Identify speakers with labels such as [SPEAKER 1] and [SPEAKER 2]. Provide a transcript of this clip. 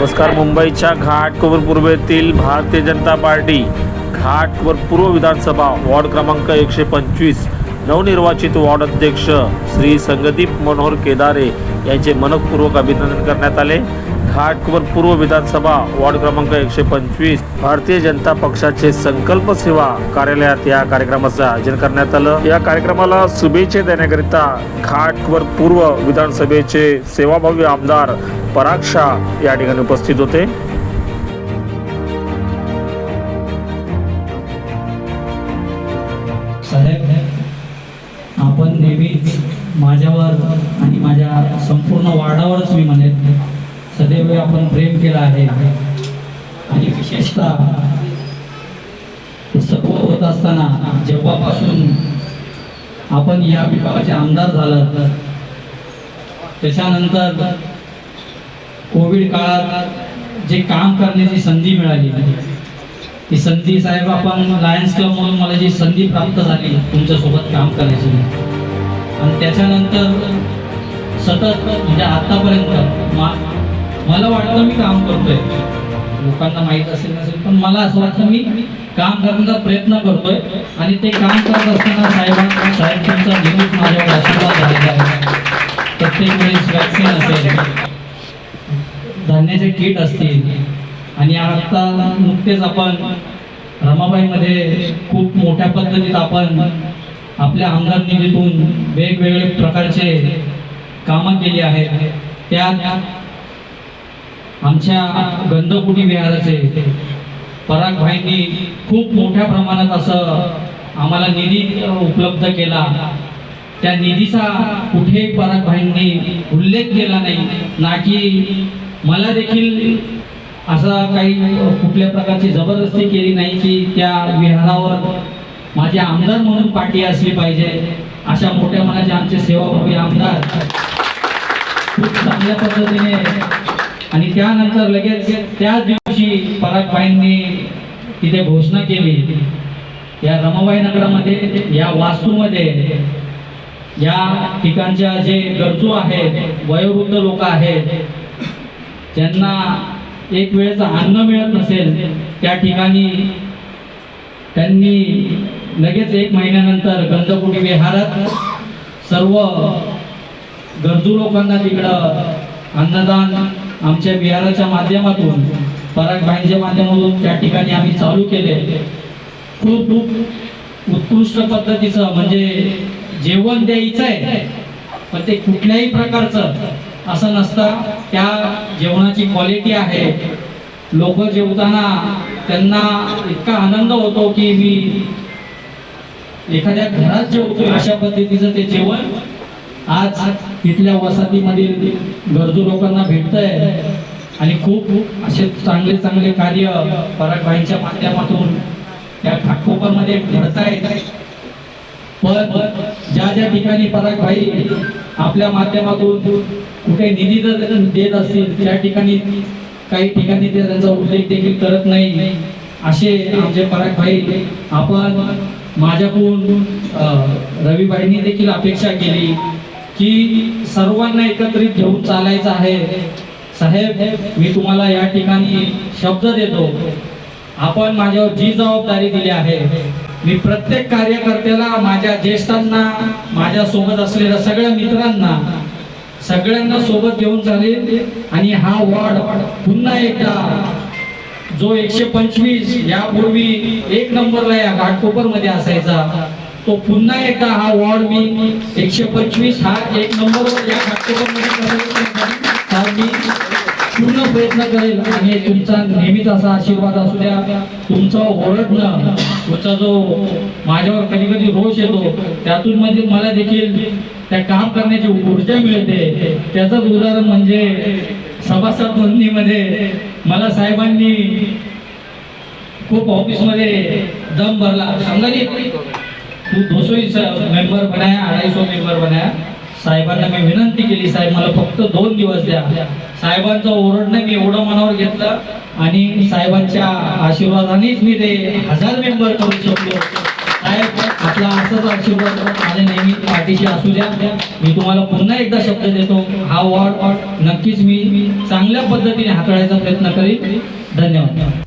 [SPEAKER 1] नमस्कार मुंबईच्या घाटकोपर पूर्वेतील भारतीय जनता पार्टी घाटकोपर पूर्व विधानसभा वॉर्ड क्रमांक एकशे पंचवीस नवनिर्वाचित वॉर्ड अध्यक्ष श्री संगदीप मनोहर केदारे यांचे मनपूर्वक अभिनंदन करण्यात आले. घाटवर पूर्व विधानसभा वॉर्ड क्रमांक एकशे पंचवीस. भारतीय जनता पक्षाचे संकल्प सेवा कार्यालयात या कार्यक्रमाचं आयोजन करण्यात आलं. या कार्यक्रमाला शुभेच्छा देण्याकरिता घाटवर पूर्व विधानसभेचे सेवाभावी आमदार पराग शाह या ठिकाणी उपस्थित होते.
[SPEAKER 2] आपण नेहमी माझ्यावर आणि माझ्या संपूर्ण वार्डावरच मी म्हणेन. सदैव आपण प्रेम केलं आहे. आणि विशेषतः हे होत असताना जेव्हापासून आपण या विभागाचे आमदार झालं त्याच्यानंतर कोविड काळात जे काम करण्याची संधी मिळाली. ती संधी साहेब आपण लायन्स क्लब म्हणून मला जी संधी प्राप्त झाली तुमच्यासोबत काम करायची आणि त्याच्यानंतर सतत म्हणजे आतापर्यंत मा मला वाटतं मी काम करतोय. लोकांना माहीत असेल नसेल पण मला असं वाटतं मी काम करण्याचा प्रयत्न करतोय. आणि ते काम करत असताना साहेबांचा साहेब तुमचा माझ्यावर आशीर्वाद झालेला आहे. प्रत्येक वेळेस वॅक्सिन असेल. धान्याचे किट असतील. आणि आता नुकतेच आपण रमाबाईमध्ये खूप मोठ्या पद्धतीत आपण आपल्या आमदार निधीतून वेगवेगळे प्रकारचे कामं केली आहेत. त्या आमच्या गंधकुटी विहाराचे परागभाईंनी खूप मोठ्या प्रमाणात असं आम्हाला निधी उपलब्ध केला. त्या निधीचा कुठेही परागभाईंनी उल्लेख केला नाही ना की मला देखील असा काही कुठल्या प्रकारची जबरदस्ती केली नाही की त्या विहारावर माझे आमदार म्हणून पाठी असली पाहिजे अशा मोठ्या मनाचे आमचे सेवाभावी आमदार खूप चांगल्या पद्धतीने आणि त्यानंतर लगेच त्याच दिवशी परागबाईंनी तिथे घोषणा केली. या रमाबाई नगरामध्ये या वास्तूमध्ये या ठिकाणच्या जे गरजू आहेत वयोवृद्ध लोक आहेत ज्यांना एक वेळेचं अन्न मिळत नसेल त्या ठिकाणी त्यांनी लगेच एक महिन्यानंतर गंधकुटी विहारात सर्व गरजू लोकांना तिकडं अन्नदान आमच्या विहाराच्या माध्यमातून परागबाईंच्या माध्यमातून त्या ठिकाणी आम्ही चालू केले. खूप खूप उत्कृष्ट पद्धतीचं म्हणजे जेवण द्यायचं आहे पण ते कुठल्याही प्रकारचं असं नसतं. त्या जेवणाची क्वालिटी आहे. लोक जेवताना त्यांना इतका आनंद होतो की मी एखाद्या घरात जेवतो अशा पद्धतीचं ते जेवण आज इथल्या वसाहतीमधील गरजू लोकांना भेटतंय आणि खूप असे चांगले चांगले कार्य परागबाईंच्या माध्यमातून त्या ठाकोपरमध्ये घडत आहेत पण ज्या ज्या ठिकाणी परागभाई आपल्या माध्यमातून कुठे निधी जर देत असतील त्या ठिकाणी काही ठिकाणी ते त्यांचा उल्लेख देखील करत नाही. असे आमचे परागभाई आपण माझ्याकडून रविबाईंनी देखील अपेक्षा केली. की सर्वांना एकत्रित घेऊन चालायचं आहे. साहेब मी तुम्हाला या ठिकाणी शब्द देतो. आपण माझ्यावर जी जबाबदारी दिली आहे मी प्रत्येक कार्यकर्त्याला माझ्या ज्येष्ठांना माझ्या सोबत असलेल्या सगळ्या मित्रांना सगळ्यांना सोबत घेऊन चालेल. आणि हा वॉर्ड पुन्हा एकदा जो एकशे पंचवीस यापूर्वी एक नंबरला या घाटकोपरमध्ये असायचा तो पुन्हा एकदा हा वॉर्ड मी एकशे पंचवीस हा एक नंबर या मी पूर्ण प्रयत्न करेल. आणि तुमचा नेहमीच असा आशीर्वाद असू द्या. तुमचा ओरडणं तुमचा जो माझ्यावर कधी कधी रोष येतो त्यातून म्हणजे मला देखील त्या काम करण्याची ऊर्जा मिळते. त्याचंच उदाहरण म्हणजे सभासद नोंदणीमध्ये मला साहेबांनी खूप ऑफिसमध्ये दम भरला. सांगाली तू दोसोई मेंबर बनाया अडाईसो मेंबर बनाया. साहेबांना मी विनंती केली साहेब मला फक्त दोन दिवस द्या. साहेबांचं ओरडणं मी एवढं मनावर घेतलं आणि साहेबांच्या आशीर्वादानेच मी ते हजार मेंबर करू शकलो. साहेब आपला असंच आशीर्वाद माझ्या नेहमी पाठीशी असू द्या. मी तुम्हाला पुन्हा एकदा शब्द देतो हा वॉर्ड नक्कीच मी चांगल्या पद्धतीने हाताळायचा प्रयत्न करीन. धन्यवाद.